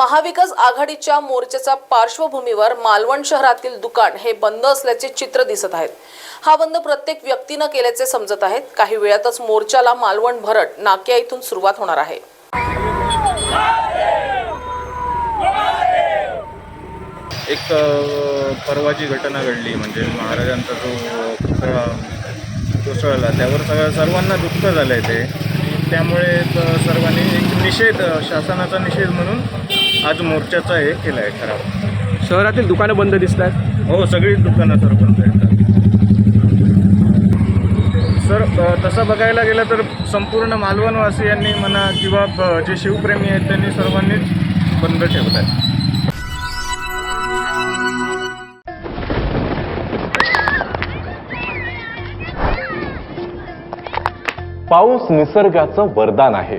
महाविकास आघाडीच्या मोर्चाच्या पार्श्वभूमीवर मालवण शहरातील दुकान हे बंद असल्याचे चित्र दिसत आहेत. हा बंद प्रत्येक व्यक्तीनं केल्याचे समजत आहेत. काही वेळातच मोर्चाला मालवण भरट नाक्या इथून सुरुवात होणार आहे. एक परवाची घटना घडली. म्हणजे महाराजांचा जो पुतळा कोसळला त्यावर सगळ्या सर्वांना दुःख झालं आहे ते. त्यामुळे सर्वांनी एक निषेध शासनाचा निषेध म्हणून आज मोर्चाचा हे केला आहे खराब शहरातील दुकानं बंद दिसत आहेत हो सगळी दुकानं तर बंद आहेत. सर तसं बघायला गेलं तर संपूर्ण मालवणवासियांनी म्हणा किंवा जे शिवप्रेमी आहेत त्यांनी सर्वांनीच बंद ठेवत आहे. पाऊस निसर्गाचं वरदान आहे.